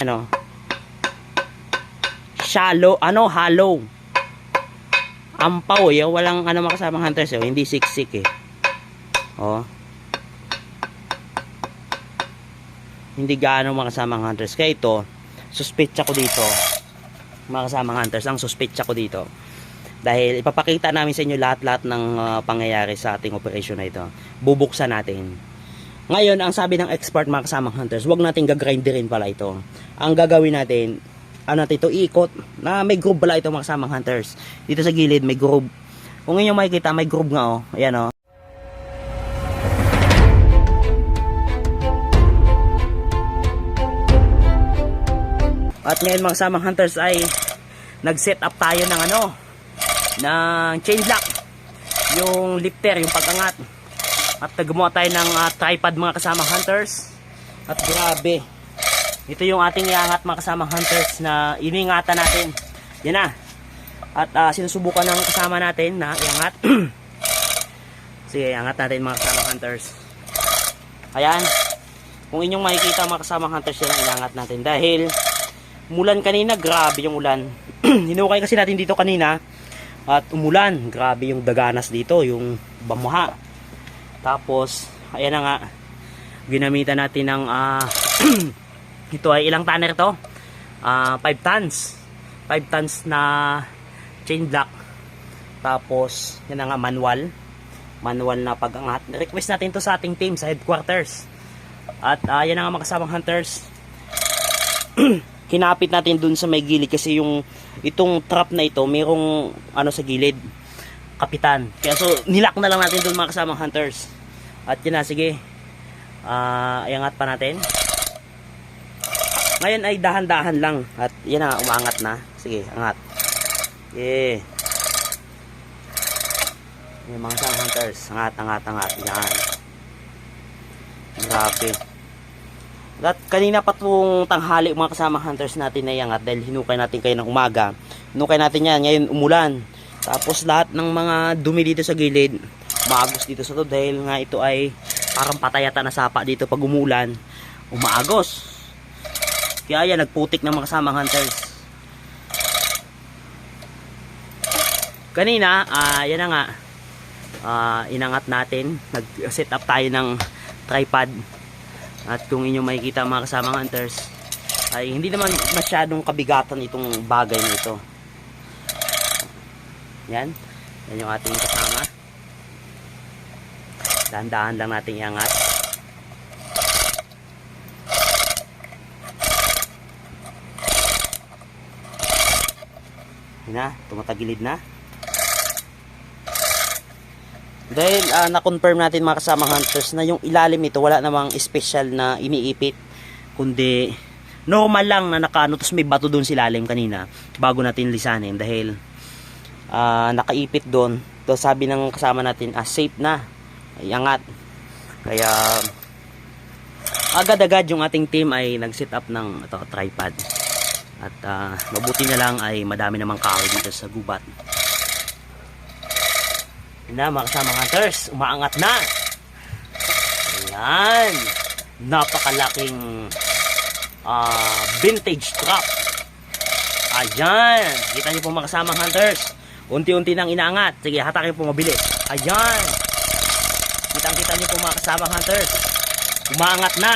Ano? Shallow, ano, hollow. Ampaw eh, walang ano makasamang hunters eh, hindi siksik eh. Oh. Hindi gaano makasamang hunters. Kaya ito, suspetsa ko dito. Mga kasamang hunters, ang suspetsa ko dito. Dahil ipapakita namin sa inyo lahat-lahat ng ah, pangyayari sa ating operation na ito. Bubuksan natin. Ngayon, ang sabi ng expert mga kasamang hunters, wag natin gagrinderin pala ito. Ang gagawin natin, ano natin ito, ikot, na may groove pala ito mga kasamang hunters. Dito sa gilid, may groove. Kung inyo makikita, may groove nga oh. Ayan oh. At ngayon mga kasamang hunters ay nag-set up tayo ng ano, ng chain lock. Yung lifter, yung pag-angat. At gumawa tayo ng ah, tripod mga kasamang hunters. At grabe. Ito yung ating iangat mga kasamang hunters na iningatan natin. Yan na. At ah, sinusubukan ng kasama natin na iangat. Sige, iangat natin mga kasamang hunters. Ayan. Kung inyong makikita mga kasamang hunters yan ang iangat natin. Dahil umulan kanina, grabe yung ulan. Hinukay kasi natin dito kanina at umulan. Grabe yung daganas dito, yung bamuha. Tapos, ayan na nga, ginamitan natin ng, ah, ito ay ilang tanner to? 5 tons. 5 tons na chain block. Tapos, yan na nga, manual. Manual na pag-angat. Request natin to sa ating team sa headquarters. At ah, yan na nga mga kasamang hunters kinapit natin dun sa may gilid kasi yung itong trap na ito merong ano sa gilid kapitan. Kaya so nilak na lang natin dun mga kasamang hunters. At yun na sige. Ah, iangat pa natin. Ngayon ay dahan-dahan lang. At yan na umangat na. Sige angat. Yeah. Yung mga kasamang hunters angat angat angat. Yan. Grabe. At kanina pa itong tanghali mga kasama hunters natin na yangat dahil hinukay natin kayo ng umaga. Hinukay natin yan, ngayon umulan. Tapos lahat ng mga dumi dito sa gilid, maagos dito sa to dahil nga ito ay parang patayata na sapa dito pag umulan. Umaagos. Kaya yan, nagputik ng mga kasama hunters. Kanina, ah yan na nga, ah, inangat natin. Nag-set up tayo ng tripod at kung inyo makikita mga kasamang hunters, ay hindi naman masyadong kabigatan itong bagay na ito. Yan. Yan yung ating kasama. Dahan-dahan lang natin iangat. Yan na, tumatagilid na. Dahil ah, na-confirm natin mga kasama hunters na yung ilalim nito wala namang special na iniipit kundi normal lang na nakaano tapos may bato doon si lalim kanina bago natin lisanin dahil ah, nakaipit doon to sabi ng kasama natin ah, safe na iangat kaya agad-agad yung ating team ay nag-set up ng ito, tripod at ah, mabuti na lang ay madami namang kahoy dito sa gubat yun na mga kasama hunters, umaangat na. Ayan. Napakalaking ah, vintage truck. Ayan. Kita niyo po mga kasama hunters. Unti-unti nang inaangat. Sige, hatakin po mabilis. Ayan. Kitang-kita niyo po mga kasama hunters. Umaangat na.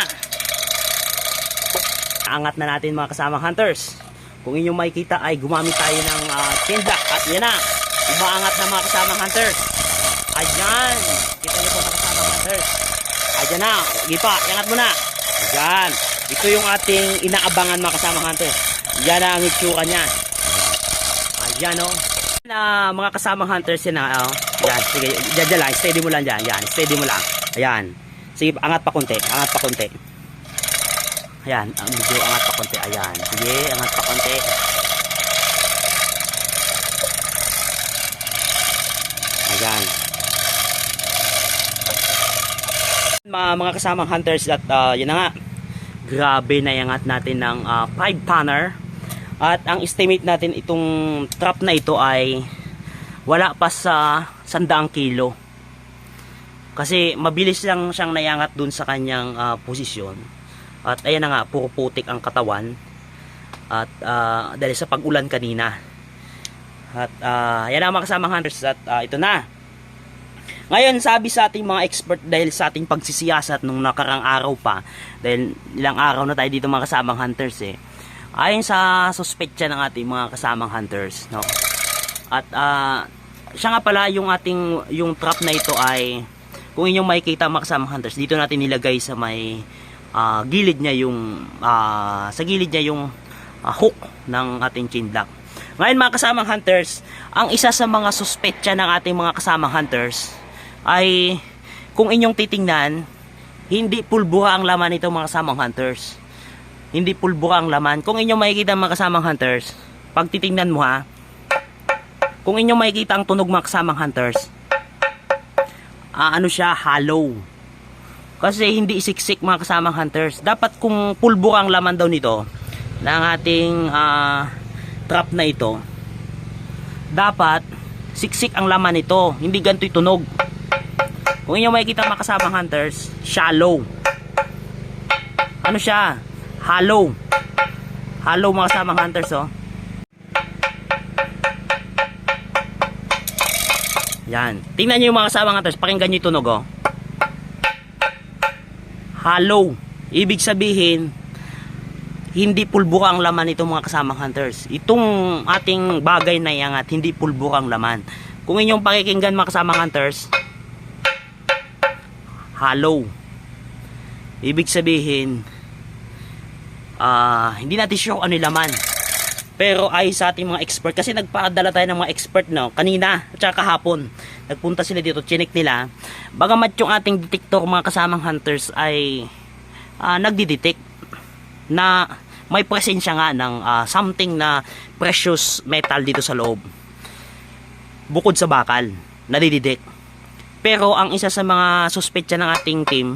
Angat na natin mga kasama hunters. Kung inyong makikita ay gumamit tayo ng uh, block. At yan na. Umaangat na mga kasama hunters. Ayan. Kita niyo po mga kasama hunters. Ayan na. Sige pa. Iangat mo na. Ayan. Ito yung ating inaabangan mga kasama hunters. Yan ang itsura niya. Ayan o. Oh. Na mga kasamang hunters yan na. Oh. Yan. Sige. Diyan, diyan lang. Steady mo lang dyan. Yan. Steady mo lang. Ayan. Sige. Angat pa konti. Angat pa konti. Ayan. Ang medyo angat pa konti. Ayan. Sige. Angat pa konti. Ayan. Mga, mga kasamang hunters at uh, yun na nga. Grabe na yangat natin ng 5 tonner. At ang estimate natin itong trap na ito ay wala pa sa 100 kilo. Kasi mabilis lang siyang nayangat dun sa kanyang uh, posisyon. At ayan na nga, puro putik ang katawan. At ah, dahil sa pag-ulan kanina. At ah, yan ang mga kasamang hunters at ah, ito na. Ngayon, sabi sa ating mga expert dahil sa ating pagsisiyasat nung nakarang araw pa, dahil ilang araw na tayo dito mga kasamang hunters eh. Ayon sa suspetsya ng ating mga kasamang hunters, no. At ah, siya nga pala yung ating yung trap na ito ay kung inyong makikita mga kasamang hunters, dito natin nilagay sa may ah, gilid niya yung ah, sa gilid niya yung ah, hook ng ating chain block. Ngayon mga kasamang hunters, ang isa sa mga suspetsya ng ating mga kasamang hunters ay kung inyong titingnan, hindi pulbura ang laman nito mga kasamang hunters. Hindi pulbura ang laman. Kung inyong makikita mga kasamang hunters, pag titingnan mo ha, kung inyong makikita ang tunog mga kasamang hunters, ah, ano siya, hollow. Kasi hindi isiksik mga kasamang hunters. Dapat kung pulbura ang laman daw nito, ng ating ah, trap na ito, dapat siksik ang laman nito. Hindi ganito yung tunog. Kung inyo makikita mga kasamang hunters, shallow. Ano siya? Hollow. Hollow mga kasamang hunters, oh. Yan. Tingnan nyo yung mga kasamang hunters. Pakinggan nyo yung tunog, oh. Hollow. Ibig sabihin, hindi pulbura ang laman nito mga kasamang hunters. Itong ating bagay na iangat, hindi pulbura ang laman. Kung inyong pakikinggan mga kasamang hunters, hollow. Ibig sabihin, ah hindi natin sure ano laman. Pero ay sa ating mga expert, kasi nagpadala tayo ng mga expert no, kanina at saka kahapon. Nagpunta sila dito, chinik nila. Bagamat yung ating detector mga kasamang hunters ay ah, nagdidetect na may presensya nga ng ah, something na precious metal dito sa loob. Bukod sa bakal, nadidetect. Pero ang isa sa mga suspetsya ng ating team,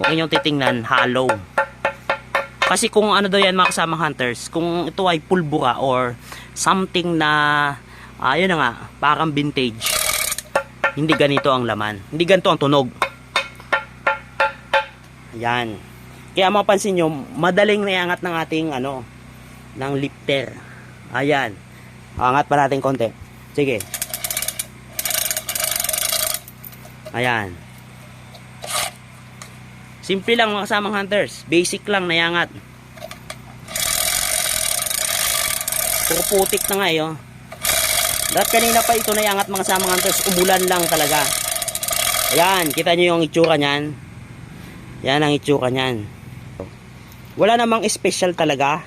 kung inyong titingnan, hollow. Kasi kung ano daw yan mga kasamang hunters, kung ito ay pulbura or something na, ayun na nga, parang vintage, hindi ganito ang laman. Hindi ganito ang tunog. Yan. Kaya mapansin nyo, madaling naiangat ng ating ano, ng lifter. Ayan. Angat pa natin konti. Sige. Ayan. Simple lang mga kasamang hunters. Basic lang nayangat. Puro putik na nga eh, oh. Dahil kanina pa ito nayangat mga kasamang hunters. Umulan lang talaga. Ayan, kita nyo yung itsura niyan. Yan ang itsura niyan. Wala namang special talaga.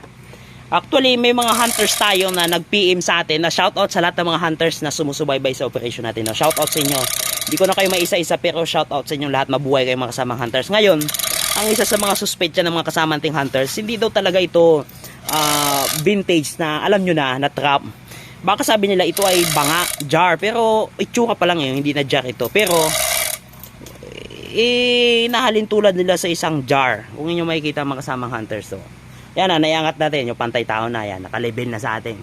Actually, may mga hunters tayo na nag-PM sa atin na shoutout sa lahat ng mga hunters na sumusubaybay sa operation natin. Shoutout sa inyo. Hindi ko na kayo maisa-isa pero shoutout sa inyo lahat. Mabuhay kayo mga kasamang hunters. Ngayon, ang isa sa mga suspetsya ng mga kasama nating hunters, hindi daw talaga ito ah, vintage na alam nyo na, na trap. Baka sabi nila ito ay banga, jar. Pero itsura pa lang yun, hindi na jar ito. Pero eh, nahalin tulad nila sa isang jar. Kung inyo makikita mga kasamang hunters to. Yan na, naiangat natin. Yung pantay tao na yan. Nakalibin na sa atin.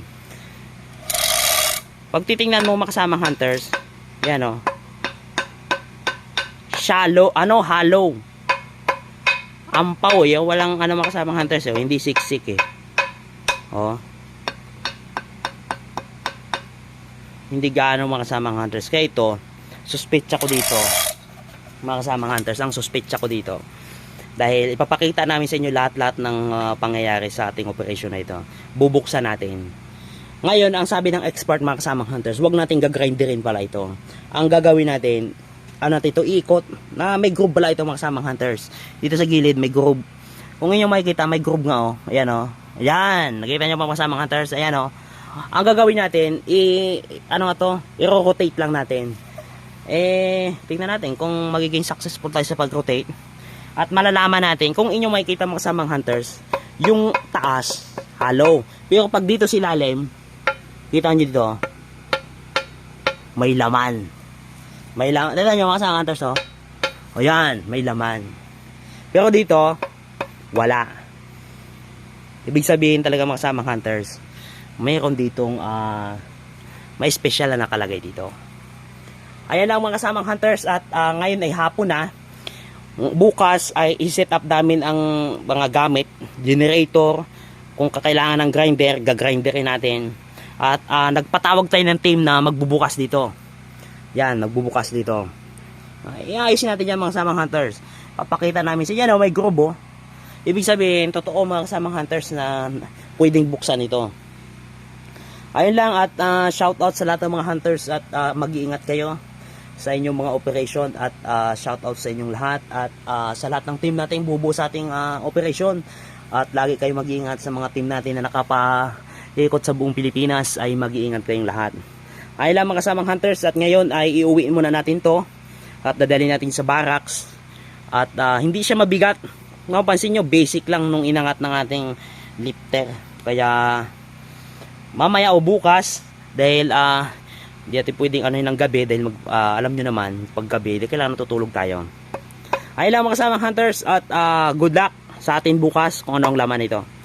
Pag titingnan mo mga kasamang hunters, yan o. Shallow, ano, hollow. Ampaw eh. Walang ano mga kasamang hunters eh. Hindi siksik eh. Oh. Hindi gaano mga kasamang hunters. Kaya ito, suspetsa ko dito mga kasamang hunters ang suspetsa ko dito dahil ipapakita namin sa inyo lahat-lahat ng uh, pangyayari sa ating operation na ito bubuksan natin ngayon ang sabi ng expert mga kasamang hunters wag natin gagrinderin pala ito ang gagawin natin ano ito ikot na may groove pala ito mga kasamang hunters. Dito sa gilid may groove kung inyo makikita may groove nga oh. Ayan oh. Ayan. Nakita nyo mga kasamang hunters? Ayan oh. Ang gagawin natin i ano nga to i-rotate lang natin. Eh, tingnan natin kung magiging successful tayo sa pag-rotate. At malalaman natin kung inyo makikita mga kasamang hunters, yung taas, hollow. Pero pag dito si lalim, kita nyo dito, may laman. May laman. Tignan nyo mga kasamang hunters, oh. O yan, may laman. Pero dito, wala. Ibig sabihin talaga mga kasamang hunters, mayroon ditong, ah, may special na nakalagay dito. Ayan lang mga kasamang hunters at ah, ngayon ay hapon na. Bukas ay i-set up namin ang mga gamit, generator, kung kakailangan ng grinder, gagrinderin natin. At ah, nagpatawag tayo ng team na magbubukas dito. Yan, magbubukas dito. Uh, iayusin natin yan mga kasamang hunters. Papakita namin sa yan, oh, may grubo. Ibig sabihin, totoo mga kasamang hunters na pwedeng buksan ito. Ayun lang at uh, shout out sa lahat ng mga hunters at ah, mag-iingat kayo sa inyong mga operation at ah, shout out sa inyong lahat at ah, sa lahat ng team natin bubuo sa ating ah, operation at lagi kayo mag-iingat sa mga team natin na nakapaikot sa buong Pilipinas ay mag-iingat kayong lahat. Ayun lang mga kasamang hunters at ngayon ay iuwiin muna natin to at dadali natin sa barracks. At ah, hindi siya mabigat. Mapansin nyo basic lang nung inangat ng ating lifter. Kaya mamaya o bukas dahil ah hindi natin pwedeng ano ng gabi dahil mag, ah, alam nyo naman pag gabi kailangan natutulog tayo. Ayun lang mga kasamang hunters at ah, good luck sa atin bukas kung ano ang laman nito